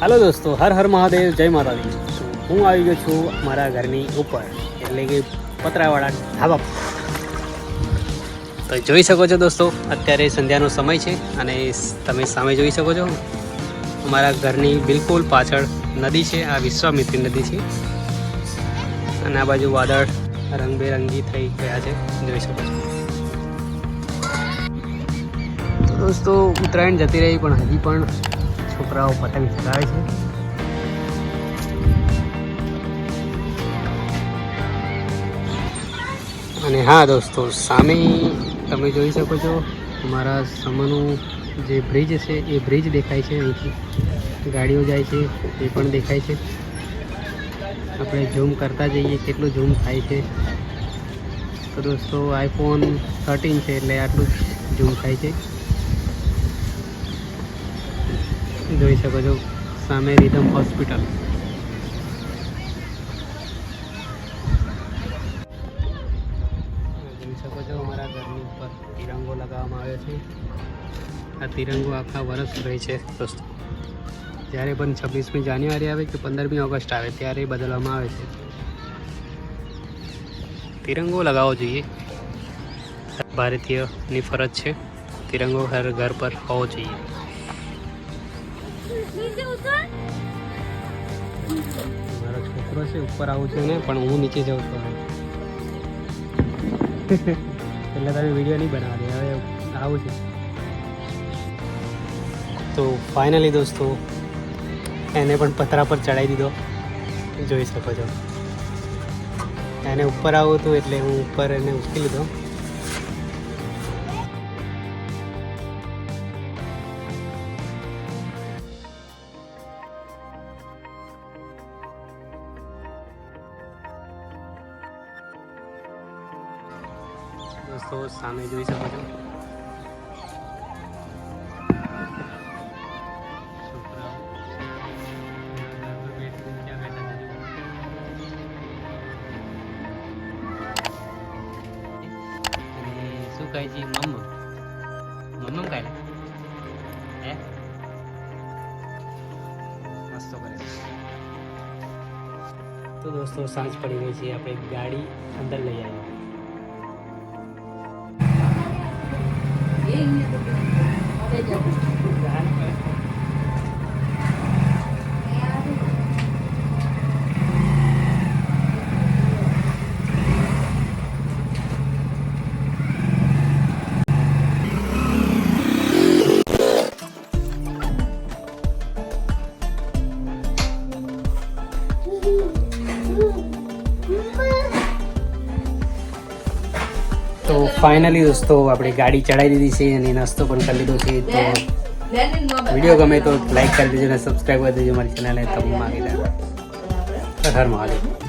હાલો દોસ્તો, હર હર મહાદેવ, જય માતાજી. હું આવી ગયો છું મારા ઘરની ઉપર, એટલે કે પતરાવાળા ધાબા તો જોઈ શકો છો દોસ્તો, અત્યારે સંધ્યાનો સમય છે અને તમે સામે જોઈ શકો છો, અમારા ઘરની બિલકુલ પાછળ નદી છે, આ વિશ્વામિત્રી નદી છે. અને આ બાજુ વાદળ રંગબેરંગી થઈ ગયા છે, જોઈ શકો છો. દોસ્તો, ઉત્તરાયણ જતી રહી, પણ હજી પણ છોકરાઓ પતંગ ચગાવે છે. અને હા દોસ્તો, સામે તમે જોઈ શકો છો અમારા સમનું જે બ્રિજ છે, એ બ્રિજ દેખાય છે અહીંથી. ગાડીઓ જાય છે, એ પણ દેખાય છે. આપણે ઝૂમ કરતા જઈએ, કેટલું ઝૂમ થાય છે. તો દોસ્તો આઈફોન થર્ટીન છે, એટલે આટલું જ ઝૂમ થાય છે. જોઈ શકો છો, સામે રીધમ હોસ્પિટલ. જોઈ શકો છો અમારા ઘરની ઉપર તિરંગો લગાવવામાં આવ્યો છે. આ તિરંગો આખા વર્ષ રહે છે. દોસ્તો જ્યારે પણ છવ્વીસમી જાન્યુઆરી આવે કે પંદરમી ઓગસ્ટ આવે, ત્યારે બદલવામાં આવે છે. તિરંગો લગાવવો જોઈએ. ભારતીયની ફરજ છે તિરંગો હર ઘર પર હોવો જોઈએ. મારો છોકરો છે, ઉપર આવું છું ને, પણ હું નીચે જાઉં છું. એટલે તમે વીડિયો નહીં બનાવવા હવે આવું છે. તો ફાઇનલી દોસ્તો, એને પણ પતરા પર ચડાવી દીધો. જોઈ શકો છો. એને ઉપર આવું હતું એટલે હું ઉપર એને ઉચકી લીધો દોસ્તો, સામે જોઈ શકો છો. શું કહે છે મમ્મ? મમ્મ કહે હે? તો દોસ્તો, સાંજ પડી ગઈ છે. આપણે ગાડી અંદર લઈ આવી নিয়ে দেবো તો ફાઇનલી દોસ્તો આપણે ગાડી ચડાવી દીધી છે અને નાસ્તો પણ કરી લીધો છે તો વીડિયો ગમે તો લાઈક કરી દેજો અને સબસ્ક્રાઈબ કરી દેજો મારી ચેનલને તમને માગી હર હર મહાદેવ.